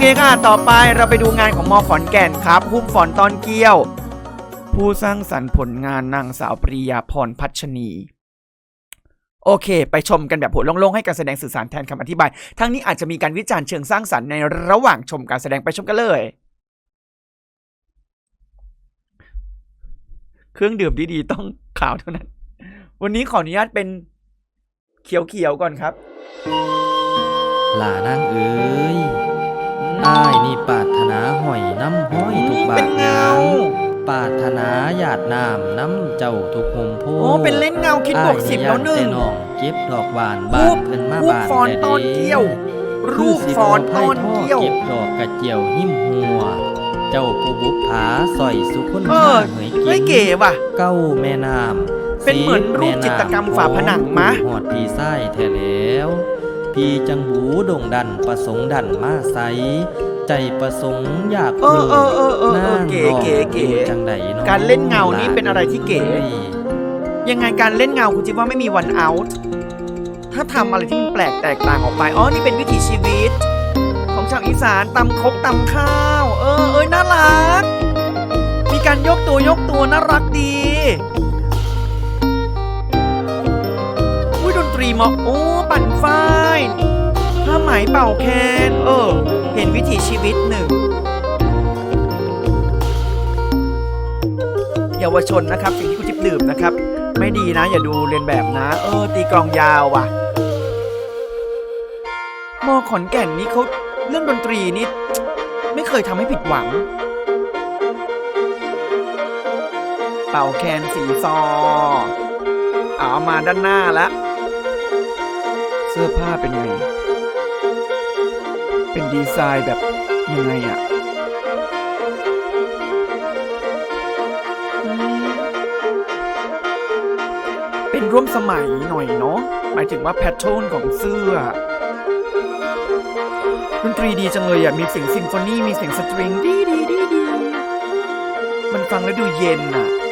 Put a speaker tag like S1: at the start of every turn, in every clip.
S1: เคค่ะ ต่อไปเราไปดูงานของมอขอนแก่นครับ หุ้มฝอนตอนเกี้ยว ผู้สร้างสรรค์ผลงานนางสาวปริยาพรพัชนีโอเค ไปชมกันแบบหัวโล่งๆ ให้การแสดงสื่อสารแทนคำอธิบาย ทั้งนี้อาจจะมีการวิจารณ์เชิงสร้างสรรค์ในระหว่างชมการแสดงไปชมกันเลย เครื่องดื่มดีๆ ต้องขาวเท่านั้น วันนี้ขออนุญาตเป็นเขียวๆก่อนครับ
S2: หลานางเอ๋ย อ้ายนี่ปรารถนาหอยน้ำห้อยทุกบา
S1: เป็
S2: ท
S1: นเงา
S2: ปรารถนาหยาดน้ำน้ำเจ้าทุกหมโพ
S1: โอ้เป็นเล่นเงาคิดบวกสิบแล้วหนึ่ง
S2: อ้ายนี่ยัแต่น้องเก็บดอกหวาน
S1: รู
S2: บา
S1: ป
S2: นเพิ่นมา
S1: รูป
S2: บาน
S1: ฟอน
S2: แต่
S1: ตอนเกี้ยว รูปฟอนตอนเกี้ยว
S2: เก็บดอกกระเจียวหิมหัว เจ้าผู้บุปผาสอยสุคน
S1: เออ
S2: เหย
S1: เฮ้ย
S2: กิน
S1: เก๋ว่ะ
S2: เก้าแม่น้ำ
S1: เป็นเหมือนรูปจิตรกรรมฝาผนังมะ
S2: หอดพี่ไส้แท้แล้ว พี่จังหูโด่งดันประสงค์ดันมาใส ใจประสงค์อยาก
S1: เออเออเออเออเออ
S2: นั่ง
S1: เก๋
S2: น้อง
S1: เก๋เก๋
S2: อยู่จังใดน้อ
S1: การเล่นเงานี่เป็นอะไรที่เก๋
S2: อ้ย
S1: ยังไงการเล่นเงาคุณจิ๊บว่าไม่มีวันเอาท์ถ้าทำอะไรที่มันแปลกแตกต่างออกไปอ๋อนี่เป็นวิถีชีวิต ของชาวอีสานตำครกตำข้าว เออเอ้ยน่ารัก มีการยกตัวยกตัวน่ารักดี รีมาะโอ้ปั่นฝ้ายผ้าไหมเป่าแคนเออ เห็นวิถีชีวิตหนึ่ง เยาวชนนะครับ สิ่งที่คุณจิบดื่มนะครับ ไม่ดีนะ อย่าดูเรียนแบบนะ เออ ตีกลองยาวว่ะมอขอนแก่นนี่เขาเรื่องดนตรีนี่ไม่เคยทำให้ผิดหวัง เป่าแคนสีซอเอามาด้านหน้าแล้ว สื้อผ้าเป็นไง เป็นดีไซน์แบบยังไงอะเป็นร่วมสมัยหน่อยเนาะหมายถึงว่าแพทเทิร์นของเสื้อดนตรีดีจังเลยอะ มีเสียงซิมโฟนีมีเสียงสตริงดีดีดีดีมันฟังแล้วดูเย็นอะ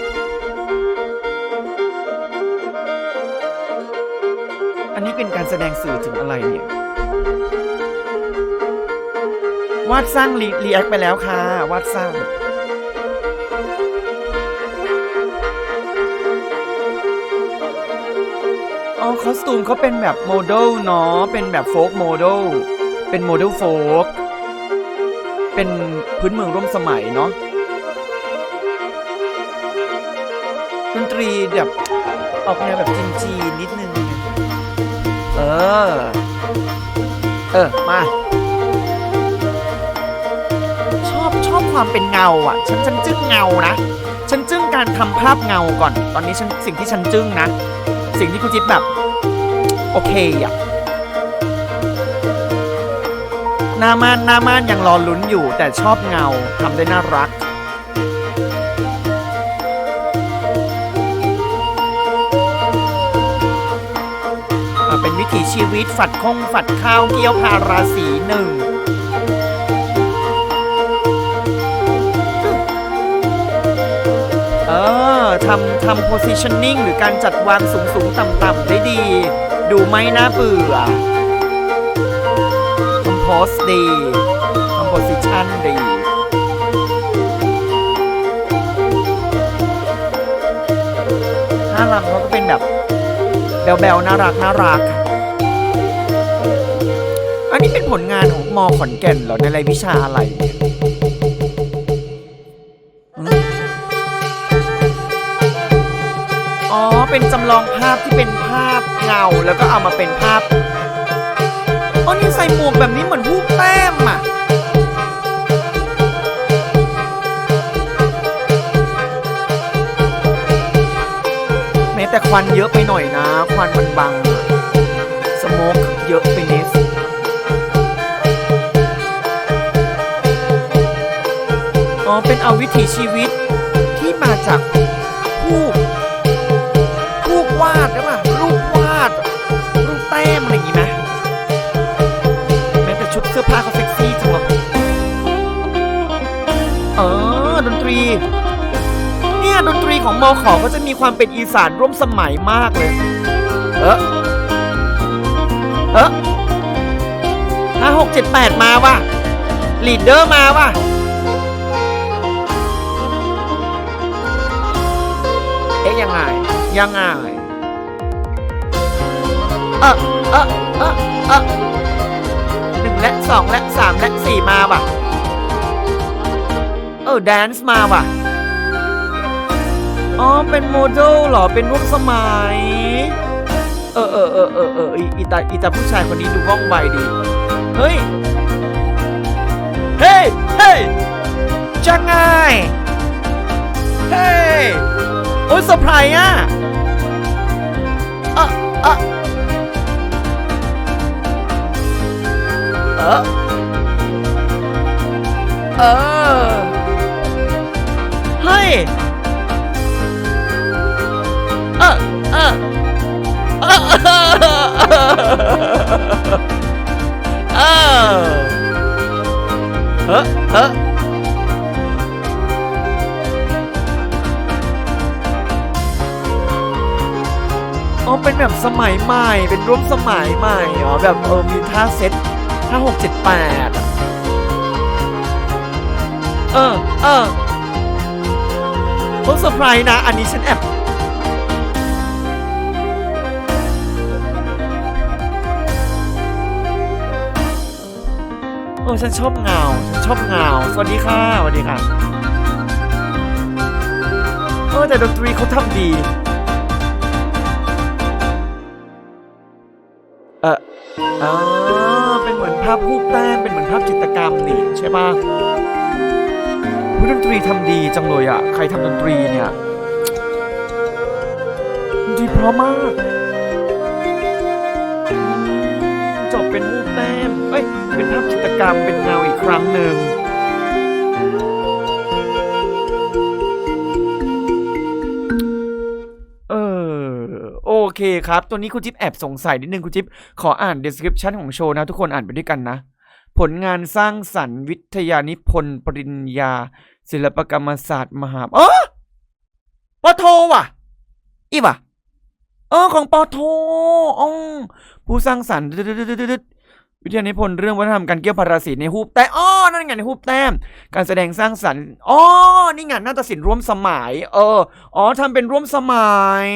S1: อันนี้เป็นการแสดงสื่อถึงอะไรเนี่ยวาดสร้างรีรแอคไปแล้วค่ะ วาดสร้างอ๋อคอสตูมเขาเป็นแบบโมเดลเนาะเป็นแบบโฟกโมเดลเป็นโมเดลโฟกเป็นพื้นเมืองร่วมสมัยเนาะดนตรีแบบออกแนวแบบจีนๆนิดนึง เออ เออ มา ชอบชอบความเป็นเงาอะ ฉันฉันจึ้งเงานะ ฉันจึ้งการทำภาพเงาก่อน ตอนนี้ฉันสิ่งที่ฉันจึ้งนะ สิ่งที่คุณจิ๊บแบบ โอเคอะหน้าม่านหน้าม่านยังรอลุ้นอยู่ แต่ชอบเงาทำได้น่ารัก ถีชีวิตฝัดคงฝัดข้าวเกี้ยวพาราสีหนึ่งเออทำทำ positioning หรือการจัดวางสูงสูงต่ำต่ำได้ดี ดูไม่น่าเบื่อ compose ดี composition ดีท่ารำเขาก็เป็นแบบแบลๆน่ารักน่ารัก ผลงานของมอขอนแก่นเหรอในรายวิชาอะไรเนี่ยอ๋อ เป็นจำลองภาพที่เป็นภาพเงาแล้วก็เอามาเป็นภาพอ๋อนี่ใส่หมวกแบบนี้เหมือนผู้แต้มอะแม้แต่ควันเยอะไปหน่อยนะ ควันมันบัง สโมกเยอะไปนิด อ๋อ เป็นเอาวิถีชีวิตที่มาจากผู้ผู้วาดหรือเปล่ารูปวาด รูปแต้มอะไรอย่างงี้ไหมแม้แต่ชุดเสื้อผ้าเขาเซ็กซี่จังเลยเออดนตรี เนี่ยดนตรีของมอขอก็จะมีความเป็นอีสานร่วมสมัยมากเลย เออเออห้าหกเจ็ดแปดมาว่ะลีดเดอร์มาว่ะ ไง ยังไง เออเออเออเออหนึ่งและสองและสามและสี่มาว่ะ เออแดนซ์มาว่ะ อ๋อ เป็นโมเดลเหรอ เป็นร่วมสมัย เออเออเออเออเอออีตาอีตาผู้ชายคนนี้ดูว่องไวดี เฮ้ย เฮ้ย เฮ้ยจะไงเฮ้ย โอ้ยเซอร์ไพรส์อะเออเออเออเออเฮ้ยเออเออเออเออเออ เอออ๋อเป็นแบบสมัยใหม่เป็นร่วมสมัยใหม่อ๋อแบบเออมีท่าเซตท่าหกเจ็ดแปดเออเออโอ้เซอร์ไพรส์นะ อันนี้ฉันแอบเออฉันชอบเงาฉันชอบเงาสวัสดีค่ะสวัสดีค่ะ เออแต่ดนตรีเขาทำดี อออ๋อเป็นเหมือนภาพรูปแต้มเป็นเหมือนภาพจิตรกรรมนี่ใช่ปะผู้ดนตรีทำดีจังเลยอะ ใครทำดนตรีเนี่ยดนตรีเพราะมาก จบเป็นรูปแต้ม เอ้ย เป็นภาพจิตรกรรมเป็นเงาอีกครั้งหนึ่ง เคครับ ตัวนี้คุณจิ๊บแอบสงสัยนิดนึงคุณจิ๊บขออ่าน description ของโชว์นะ ทุกคนอ่านไปด้วยกันนะ ผลงานสร้างสรรค์วิทยานิพนธ์ปริญญา ศิลปกรรมศาสตร์มหาเออปอโทว่ะ อีว่ะเออของปอโทอ๋อผู้สร้างสรรค์ดึดๆๆๆวิทยานิพนธ์เรื่องวัฒนธรรมการเกี่ยวพาราสีในฮูปแต้มอ๋อนั่นไงในฮูปแต้ม การแสดงสร้างสรรค์อ๋อนี่ไงนาฏศิลป์ร่วมสมัย เออ อ๋อทำเป็นร่วมสมัย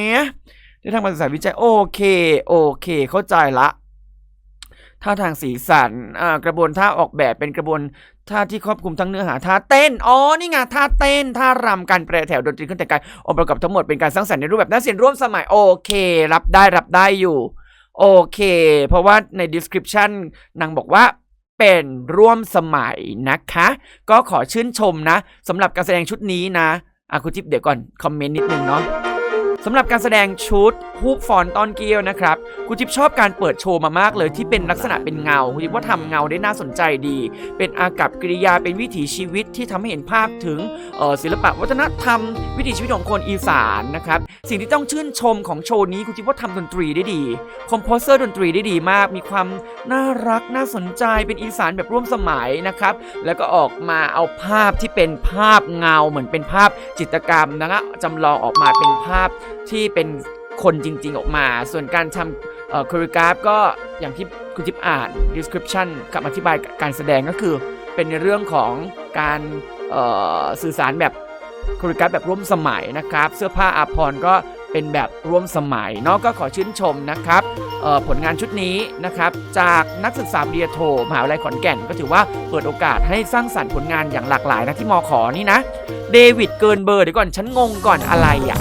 S1: ได้ทางการศึกษาวิจัยโอเคโอเค เข้าใจละท่าทางสีสันกระบวนท่าออกแบบเป็นกระบวนท่าที่ครอบคลุมทั้งเนื้อหาท่าเต้น อ๋อ นี่ไงท่าเต้น ท่ารำการแปรแถวดนตรีเครื่องแต่งกายองค์ประกอบทั้งหมดเป็นการสร้างสรรค์ในรูปแบบน่าศิลป์ร่วมสมัย โอเค รับได้รับได้อยู่ โอเค เพราะว่าใน description นางบอกว่าเป็นร่วมสมัยนะคะ ก็ขอชื่นชมนะสำหรับการแสดงชุดนี้นะอะคุณจิ๊บเดี๋ยวก่อน คอมเมนต์นิดนึงเนาะ สำหรับการแสดงชุดฮูกฟอนตอนเกียวนะครับคุณจิ๊บชอบการเปิดโชว์มามากเลยที่เป็นลักษณะเป็นเงาคุณจิ๊บว่าทำเงาได้น่าสนใจดี เป็นอากับกิริยาเป็นวิถีชีวิตที่ทำให้เห็นภาพถึงศิลปะวัฒนธรรม วิถีชีวิตของคนอีสานนะครับสิ่งที่ต้องชื่นชมของโชว์นี้คุณจิ๊บว่าทำดนตรีได้ดีคอมโพเซอร์ดนตรีได้ดีมาก มีความน่ารักน่าสนใจเป็นอีสานแบบร่วมสมัยนะครับแล้วก็ออกมาเอาภาพที่เป็นภาพเงาเหมือนเป็นภาพจิตรกรรมนะฮะจำลองออกมาเป็นภาพที่เป็นคนจริงๆออกมา ส่วนการทำเอ่อคโรกราฟก็อย่างที่คุณทิพย์อ่าน description คำอธิบายการแสดงก็คือ เป็นในเรื่องของการสื่อสารแบบคโรกราฟแบบร่วมสมัยนะครับ เสื้อผ้าอาภรณ์ก็เป็นแบบร่วมสมัยเนาะก็ขอชื่นชมนะครับผลงานชุดนี้นะครับจากนักศึกษาปริญญาโทมหาวิทยาลัยขอนแก่น ก็ถือว่าเปิดโอกาสให้สร้างสรรค์ผลงานอย่างหลากหลายนะที่มอขอนี่นะ เดวิดเกินเบอร์เดี๋ยวก่อนฉันงงก่อนอะไรอะ